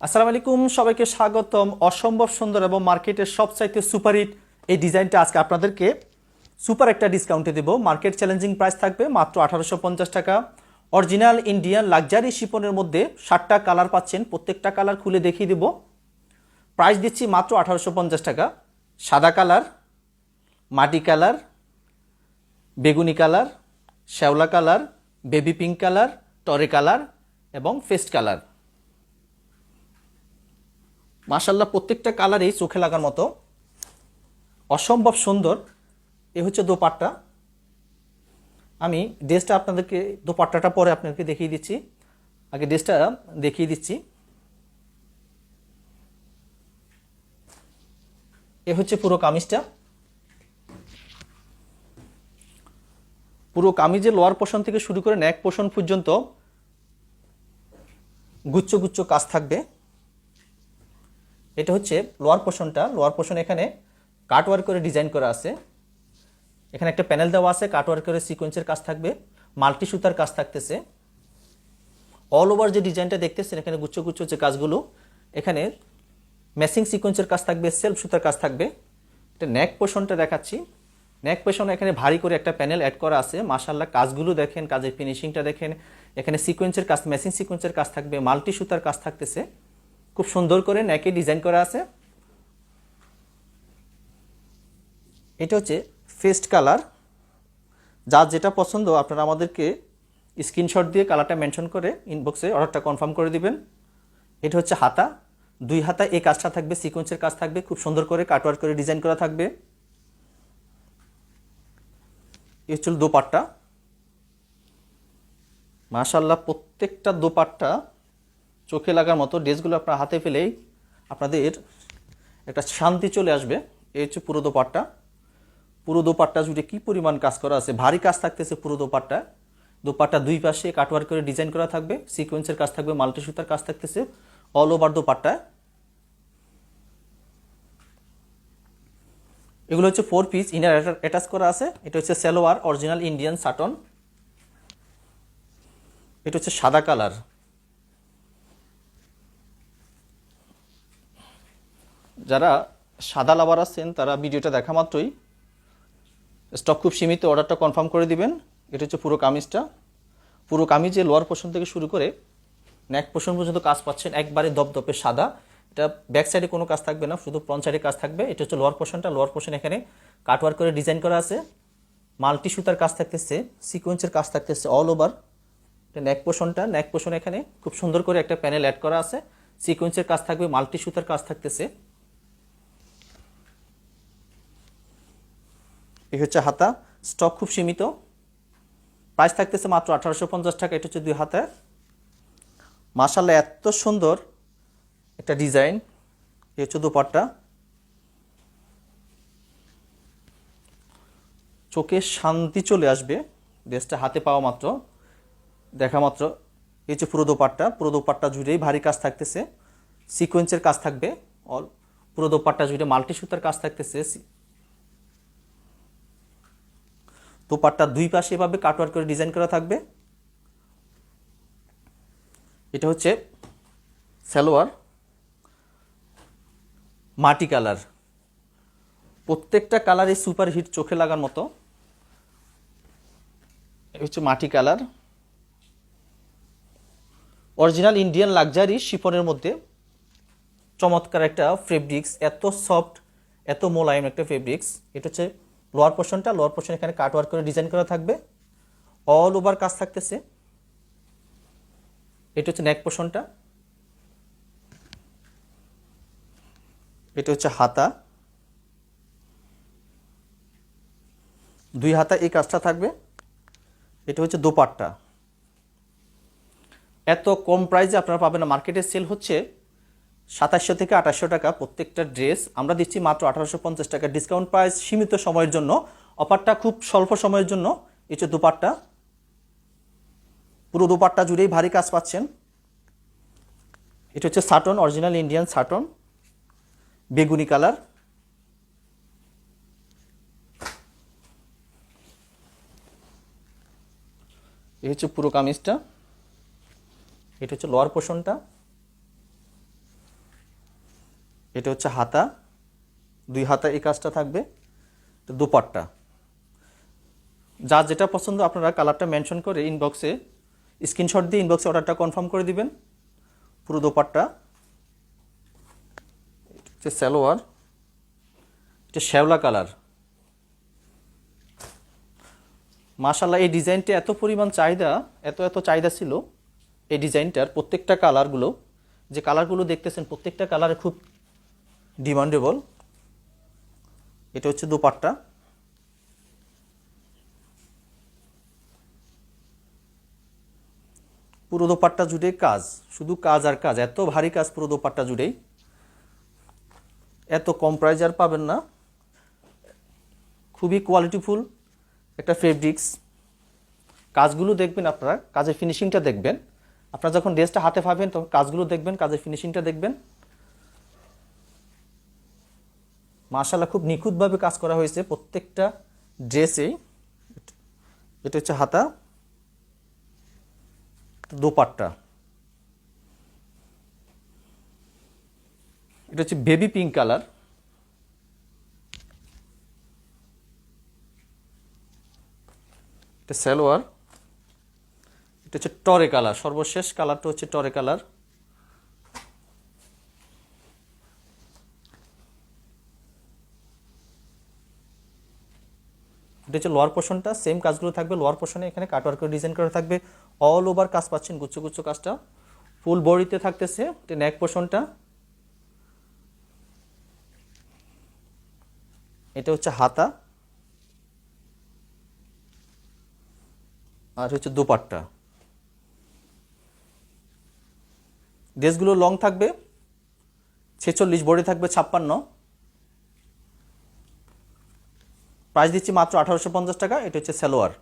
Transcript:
আসসালামু আলাইকুম, সবাইকে স্বাগতম। অসম্ভব সুন্দর এবং মার্কেটের সবচাইতে সুপারহিট এই ডিজাইনটা আজকে আপনাদেরকে সুপার একটা ডিসকাউন্টে দেবো। মার্কেট চ্যালেঞ্জিং প্রাইস থাকবে মাত্র আঠারোশো পঞ্চাশ টাকা। অরিজিনাল ইন্ডিয়ান লাক্সারি শিপনের মধ্যে ষাটটা কালার পাচ্ছেন, প্রত্যেকটা কালার খুলে দেখিয়ে দেবো। প্রাইস দিচ্ছি মাত্র আঠারোশো পঞ্চাশ টাকা। সাদা কালার মাটি কালার বেগুনি কালার শ্যাওলা কালার বেবি পিঙ্ক কালার টরে কালার এবং ফেস্ট কালার মাশাল্লাহ প্রত্যেকটা কালারই চোখে লাগার মতো অসম্ভব সুন্দর। এ হচ্ছে দোপাট্টা। আমি ড্রেসটা আপনাদেরকে, দোপাট্টাটা পরে আপনাদেরকে দেখিয়ে দিচ্ছি। আগে ড্রেসটা দেখিয়ে দিচ্ছি। এ হচ্ছে পুরো কামিজটা। পুরো কামিজের লোয়ার পোষণ থেকে শুরু করে ন্যাক পোষণ পর্যন্ত গুচ্ছ গুচ্ছ কাজ থাকবে। এটা হচ্ছে লোয়ার পোর্শনটা লোয়ার পোর্শন এখানে কাটওয়ার্ক করে ডিজাইন করা আছে। এখানে একটা প্যানেল দেওয়া আছে কাটওয়ার্ক করে সিকোয়েন্সের কাজ থাকবে মাল্টি সুতার কাজ থাকতেছে। অল ওভার যে ডিজাইনটা দেখতেছেন, এখানে গুচ্ছ গুচ্ছ যে কাজগুলো, এখানে ম্যাচিং সিকোয়েন্সের কাজ থাকবে সেলফ সুতার কাজ থাকবে। এটা নেক পোর্শনটা দেখাচ্ছি। নেক পোর্শন এখানে ভারী করে একটা প্যানেল অ্যাড করা আছে। মাশাল্লাহ কাজগুলো দেখেন, কাজের ফিনিশিংটা দেখেন। এখানে সিকোয়েন্সের কাজ ম্যাচিং সিকোয়েন্সের কাজ থাকবে মাল্টি সুতার কাজ থাকতেছে। খুব সুন্দর করে নেকে ডিজাইন করা আছে। এটা হচ্ছে ফেস্ট কালার। যার যেটা পছন্দ, আপনারা আমাদেরকে স্ক্রিনশট দিয়ে কালারটা মেনশন করে ইনবক্সে অর্ডারটা কনফার্ম করে দিবেন। এটা হচ্ছে হাতা। দুই হাতা, এই কাজটা থাকবে সিকোয়েন্সের কাজ থাকবে, খুব সুন্দর করে কাটওয়ার্ক করে ডিজাইন করা থাকবে। এই হচ্ছে দোপাট্টা। মাশাল্লাহ প্রত্যেকটা দোপাট্টা চোখে লাগার মতো ড্রেসগুলো আপনার হাতে ফেলেই আপনাদের একটা শান্তি চলে আসবে। এই হচ্ছে পুরো দোপাট্টা। পুরো দোপাট্টা জুড়ে কি পরিমাণ কাজ করা আছে? ভারী কাজ থাকতেছে পুরো দোপাট্টা। দোপাট্টা দুই পাশে কাটওয়ার্ক করে ডিজাইন করা থাকবে। সিকোয়েন্সের কাজ থাকবে মাল্টি সুতার কাজ থাকতেছে অল ওভার দোপাট্টা এগুলো হচ্ছে ফোর পিস ইনার অ্যাটাচ করা আছে। এটা হচ্ছে সেলোয়ার অরিজিনাল ইন্ডিয়ান সাটন এটা হচ্ছে সাদা কালার যারা সাদা লাভার আছেন, তারা ভিডিওটা দেখা মাত্রই। স্টক খুব সীমিত, অর্ডারটা কনফার্ম করে দিবেন। এটা হচ্ছে পুরো কামিজটা। পুরো কামিজে লোয়ার পোর্শন থেকে শুরু করে নেক পোর্শন পর্যন্ত কাজ পাচ্ছেন, একবারে দপদপে সাদা। এটা ব্যাক সাইডে কোনো কাজ থাকবে না, শুধু ফ্রন্ট সাইডে কাজ থাকবে। এটা হচ্ছে লোয়ার পোর্শনটা লোয়ার পোর্শন এখানে কাটওয়ার্ক করে ডিজাইন করা আছে। মাল্টি সুতার কাজ থাকতেছে সিকোয়েন্সের কাজ থাকতেছে অল ওভার এটা নেক পোর্শনটা নেক পোর্শন এখানে খুব সুন্দর করে একটা প্যানেল অ্যাড করা আছে। সিকোয়েন্সের কাজ থাকবে, মাল্টি সুতার কাজ থাকতেছে। এই হচ্ছে হাতা। স্টক খুব সীমিত। প্রাইস থাকতেছে মাত্র আঠারোশো পঞ্চাশ টাকা, এটা হচ্ছে দুই হাতে। মাসাল্লাহ এত সুন্দর একটা ডিজাইন এই হচ্ছে দুপাট্টা। চোখে শান্তি চলে আসবে। ড্রেসটা হাতে পাওয়া মাত্র। দেখা মাত্র। এই হচ্ছে পুরো দোপাট্টা। পুরো দোপাট্টা জুড়েই ভারী কাজ থাকতেছে। সিকোয়েন্সের কাজ থাকবে। অল পুরো দোপাট্টা জুড়ে মাল্টি সুতার কাজ থাকতেছে। দোপাট্টা দুই পাশে এভাবে কাটওয়ার্ক করে ডিজাইন করা থাকবে। এটা হচ্ছে সালোয়ার, মাটি কালার। প্রত্যেকটা কালারই সুপার হিট চোখে লাগার মতো। হচ্ছে মাটি কালার। অরিজিনাল ইন্ডিয়ান লাক্সারি শিফনের মধ্যে চমৎকার একটা ফেব্রিক্স এত সফট এত মোলায়েম একটা ফেব্রিক্স এটা হচ্ছে লোয়ার পোর্শনটা লোয়ার পোর্শন এখানে কাটওয়ার্ক করে ডিজাইন করা থাকবে। অল ওভার কাজ থাকতেছে। এটা হচ্ছে নেক পোর্শনটা এটা হচ্ছে হাতা। দুই হাতা এই কাজটা থাকবে। এটা হচ্ছে দোপাট্টা। এত কম প্রাইসে আপনারা পাবেন না। মার্কেটে সেল হচ্ছে সাতাশশো থেকে আঠাশশো টাকা প্রত্যেকটা ড্রেস। আমরা দিচ্ছি মাত্র আঠারোশো পঞ্চাশ টাকা ডিসকাউন্ট প্রাইস সীমিত সময়ের জন্য। অফারটা খুব স্বল্প সময়ের জন্য। এই হচ্ছে দুপাট্টা। পুরো দুপাট্টা জুড়েই ভারী কাজ পাচ্ছেন। এটা হচ্ছে সাটন অরিজিনাল ইন্ডিয়ান সাটন বেগুনি কালার এই হচ্ছে পুরো কামিজটা। এটা হচ্ছে লোয়ার পোর্শনটা এটা হচ্ছে হাতা। দুই হাতা এই কাজটা থাকবে। দুপাট্টা। যার যেটা পছন্দ আপনারা কালারটা মেনশন করে ইনবক্সে স্ক্রিনশট দিয়ে ইনবক্সে অর্ডারটা কনফার্ম করে দিবেন। পুরো দোপাট্টা। হচ্ছে সালোয়ার। এটা শ্যাওলা কালার। মাশাল্লাহ এই ডিজাইনটা এত পরিমাণ চাহিদা, এত এত চাহিদা ছিল। এই ডিজাইনটার প্রত্যেকটা কালারগুলো, যে কালারগুলো দেখতেছেন, প্রত্যেকটা কালারে খুব ডিমান্ডেবল। এটা হচ্ছে দুপাট্টা। পুরো দোপাট্টা জুড়ে কাজ, শুধু কাজ আর কাজ, এত ভারী কাজ পুরো দোপাট্টা জুড়েই। এত কম প্রাইজ আর পাবেন না। খুবই কোয়ালিটিফুল একটা ফেব্রিক্স কাজগুলো দেখবেন আপনারা, কাজের ফিনিশিংটা দেখবেন। আপনারা যখন ড্রেসটা হাতে পাবেন, তখন কাজগুলো দেখবেন, কাজের ফিনিশিংটা দেখবেন। মার্শাল্লাহ খুব নিখুঁতভাবে কাজ করা হয়েছে প্রত্যেকটা ড্রেসেই এটা হচ্ছে হাতা, দোপাট্টা। এটা হচ্ছে বেবি পিঙ্ক কালার। এটা সালোয়ার। এটা হচ্ছে টরে কালার, সর্বশেষ কালারটা হচ্ছে টরে কালার। এটা হচ্ছে লোয়ার পোর্শনটা সেম কাজগুলো থাকবে লোয়ার পোর্শনে এখানে কাটওয়ার্কের ডিজাইন করা থাকবে। অল ওভার কাজ পাচ্ছেন, গুচ্ছ গুচ্ছ কাজটা। ফুল বডিতে থাকতেছে, এটা নেক পোর্শনটা এটা হচ্ছে হাতা। আর হচ্ছে দুপাট্টা। ড্রেসগুলো লং থাকবে, ছেচল্লিশ, বডি থাকবে ছাপ্পান্ন। প্রাইস দিচ্ছি মাত্র আঠারোশো পঞ্চাশ টাকা এটা হচ্ছে সালোয়ার।